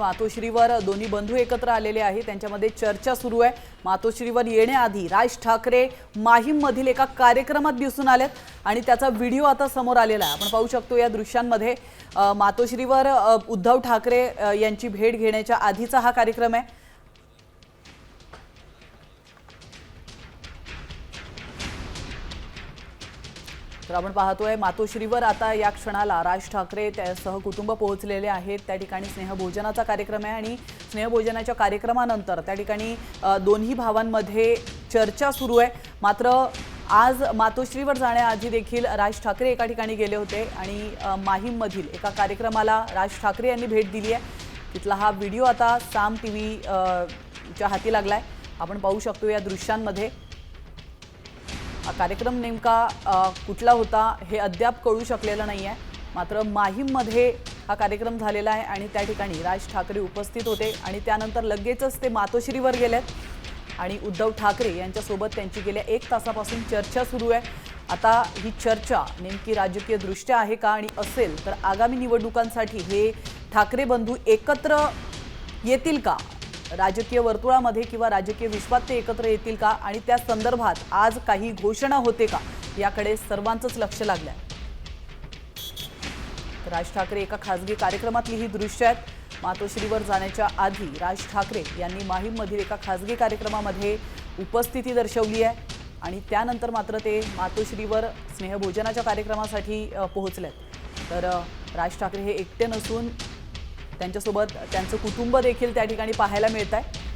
मातोश्रीवर दोन्ही बंधू एकत्र आलेले आहेत. त्यांच्यामध्ये चर्चा सुरू आहे. मातोश्रीवर येण्याआधी राज ठाकरे माहीममधील एका कार्यक्रमात दिसून आलेत आणि त्याचा व्हिडिओ आता समोर आलेला आहे. आपण पाहू शकतो या दृश्यांमध्ये मातोश्रीवर उद्धव ठाकरे यांची भेट घेण्याच्या आधीचा हा कार्यक्रम आहे. तर आपण पाहतोय मातोश्रीवर आता या क्षणाला राज ठाकरे त्या सहकुटुंब पोहोचलेले आहेत. त्या ठिकाणी स्नेहभोजनाचा कार्यक्रम आहे आणि स्नेहभोजनाच्या कार्यक्रमानंतर त्या ठिकाणी दोन्ही भावांमध्ये चर्चा सुरू आहे. मात्र आज मातोश्रीवर जाण्याआधी देखील राज ठाकरे एका ठिकाणी गेले होते आणि माहीममधील एका कार्यक्रमाला राज ठाकरे यांनी भेट दिली आहे. तिथला हा व्हिडिओ आता साम टी व्ही च्या हाती आहे आपण पाहू शकतो या दृश्यांमध्ये. हा कार्यक्रम नेमका कुठला होता हे अद्याप कळू शकलेलं नाही आहे मात्र माहीममध्ये हा कार्यक्रम झालेला आहे आणि त्या ठिकाणी राज ठाकरे उपस्थित होते आणि त्यानंतर लगेचच ते मातोश्रीवर गेलेत. आणि उद्धव ठाकरे यांच्यासोबत त्यांची गेल्या एक तासापासून चर्चा सुरू आहे. आता ही चर्चा नेमकी राजकीय दृष्ट्या आहे का आणि असेल तर आगामी निवडणुकांसाठी हे ठाकरे बंधू एकत्र येतील का? राजकीय वर्तुळामध्ये किंवा राजकीय विश्वात ते एकत्र येतील का? आणि त्या संदर्भात आज काही घोषणा होते का? याकडे सर्वांचंच लक्ष लागलं आहे राज ठाकरे एका खासगी कार्यक्रमातली ही दृश्य आहेत. मातोश्रीवर जाण्याच्या आधी राज ठाकरे यांनी माहीममधील एका खासगी कार्यक्रमामध्ये उपस्थिती दर्शवली आहे. आणि त्यानंतर मात्र ते मातोश्रीवर स्नेहभोजनाच्या कार्यक्रमासाठी पोहोचले आहेत तर राज ठाकरे हे एकटे नसून त्यांच्यासोबत त्यांचं कुटुंब देखील त्या ठिकाणी पाहायला मिळत आहे.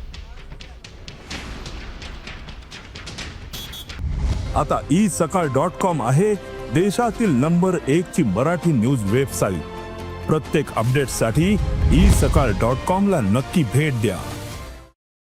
आता ई सकाळ डॉट कॉम आहे देशातील नंबर एक ची मराठी न्यूज वेबसाईट. प्रत्येक अपडेटसाठी ई सकाळ डॉट कॉम ला नक्की भेट द्या.